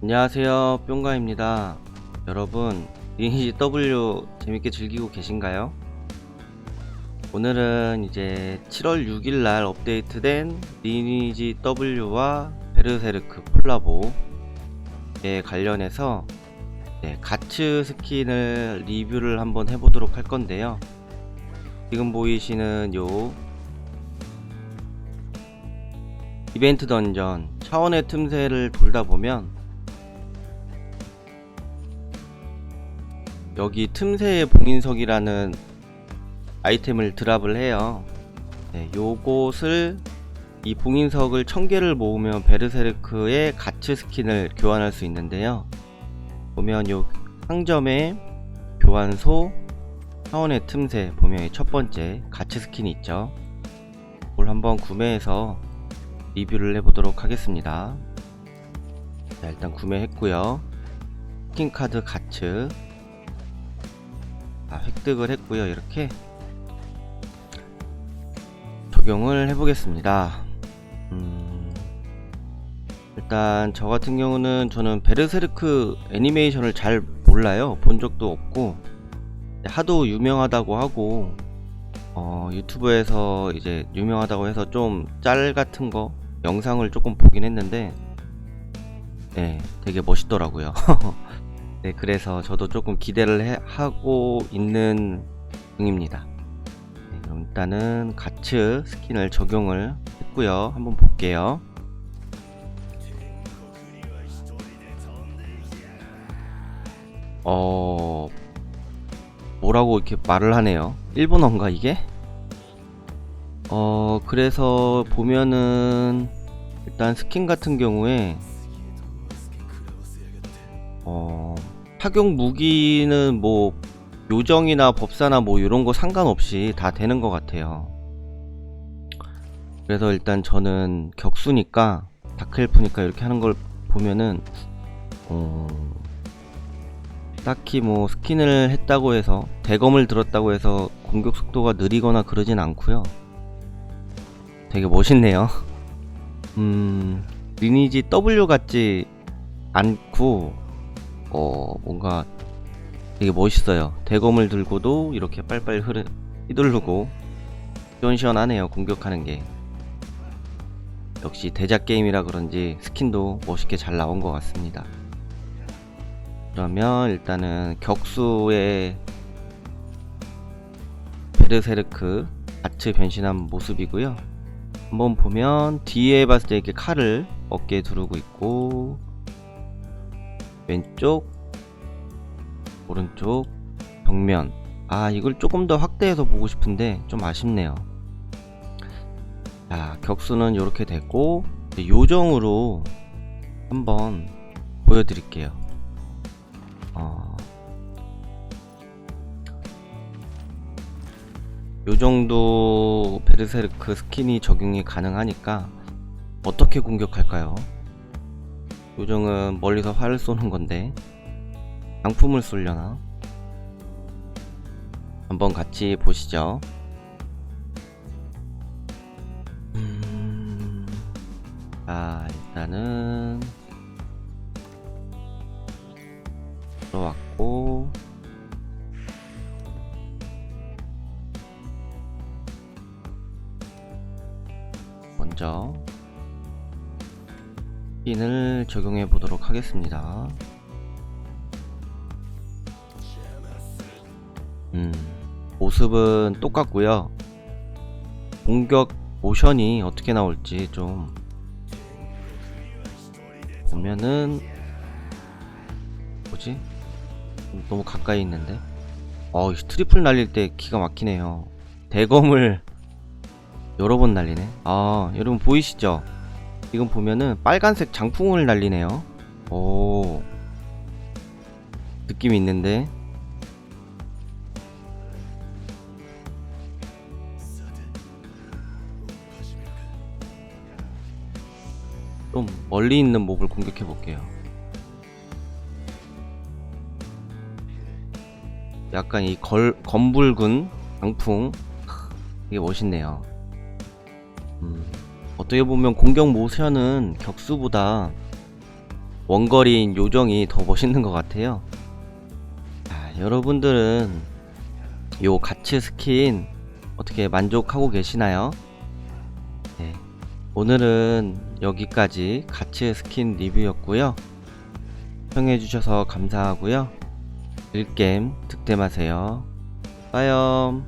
안녕하세요 뿅가입니다 여러분 리니지 W 재밌게 즐기고 계신가요? 오늘은 이제 7월 6일날 업데이트된 리니지 W와 베르세르크 콜라보에 관련해서 네, 가츠 스킨을 리뷰를 한번 해보도록 할 건데요 지금 보이시는 요 이벤트 던전 차원의 틈새를 돌다 보면 여기 틈새의 봉인석이라는 아이템을 드랍을 해요. 네, 요것을 이 봉인석을 1000개를 모으면 베르세르크의 가츠 스킨을 교환할 수 있는데요. 보면 요 상점에 교환소 차원의 틈새 보면 이첫 번째 가츠 스킨이 있죠. 그걸 한번 구매해서 리뷰를 해보도록 하겠습니다. 자, 일단 구매했고요. 스킨 카드 가츠 아, 획득을 했고요. 이렇게 적용을 해 보겠습니다. 음, 일단 저 같은 경우는 저는 베르세르크 애니메이션을 잘 몰라요. 본 적도 없고 하도 유명하다고 하고 어, 유튜브에서 이제 유명하다고 해서 좀 짤 같은 거 영상을 조금 보긴 했는데 네, 되게 멋있더라고요. 네, 그래서 저도 조금 기대를 해- 하고 있는 중입니다. 네, 그럼 일단은 가츠 스킨을 적용을 했고요. 한번 볼게요. 어, 뭐라고 이렇게 말을 하네요. 일본어인가 이게? 어, 그래서 보면은 일단 스킨 같은 경우에 어, 착용 무기는 뭐 요정이나 법사나 뭐 이런 거 상관없이 다 되는 것 같아요. 그래서 일단 저는 격수니까 다크엘프니까 이렇게 하는 걸 보면은 어, 딱히 뭐 스킨을 했다고 해서 대검을 들었다고 해서 공격 속도가 느리거나 그러진 않고요. 되게 멋있네요. 음, 리니지 W 같지 않고 어 뭔가 되게 멋있어요. 대검을 들고도 이렇게 빨빨 흐르 휘두르고 시원시원하네요. 공격하는 게 역시 대작 게임이라 그런지 스킨도 멋있게 잘 나온 것 같습니다. 그러면 일단은 격수의 베르세르크 아츠 변신한 모습이고요. 한번 보면 뒤에 봤을 때 이렇게 칼을 어깨에 두르고 있고 왼쪽 오른쪽 벽면. 아 이걸 조금 더 확대해서 보고 싶은데 좀 아쉽네요. 자 격수는 이렇게 됐고 요정으로 한번 보여드릴게요. 어, 요정도 베르세르크 스킨이 적용이 가능하니까 어떻게 공격할까요? 요정은 멀리서 활을 쏘는 건데 장품을 쏠려나? 한번 같이 보시죠. 음... 자, 일단은 들어왔고 먼저 핀을 적용해 보도록 하겠습니다. 음, 모습은 똑같고요. 공격 모션이 어떻게 나올지 좀 보면은 뭐지? 너무 가까이 있는데. 어, 이 트리플 날릴 때 기가 막히네요. 대검을 여러 번 날리네. 아, 여러분 보이시죠? 지금 보면은 빨간색 장풍을 날리네요. 오. 느낌이 있는데. 좀 멀리 있는 몹을 공격해 볼게요. 약간 이 걸, 검붉은 장풍. 이게 멋있네요. 음, 어떻게 보면 공격 모션은 격수보다 원거리인 요정이 더 멋있는 것 같아요. 자, 여러분들은 요 가츠 스킨 어떻게 만족하고 계시나요? 네, 오늘은 여기까지 가츠 스킨 리뷰였고요. 시청해주셔서 감사하고요. 일겜 득템하세요. 빠염.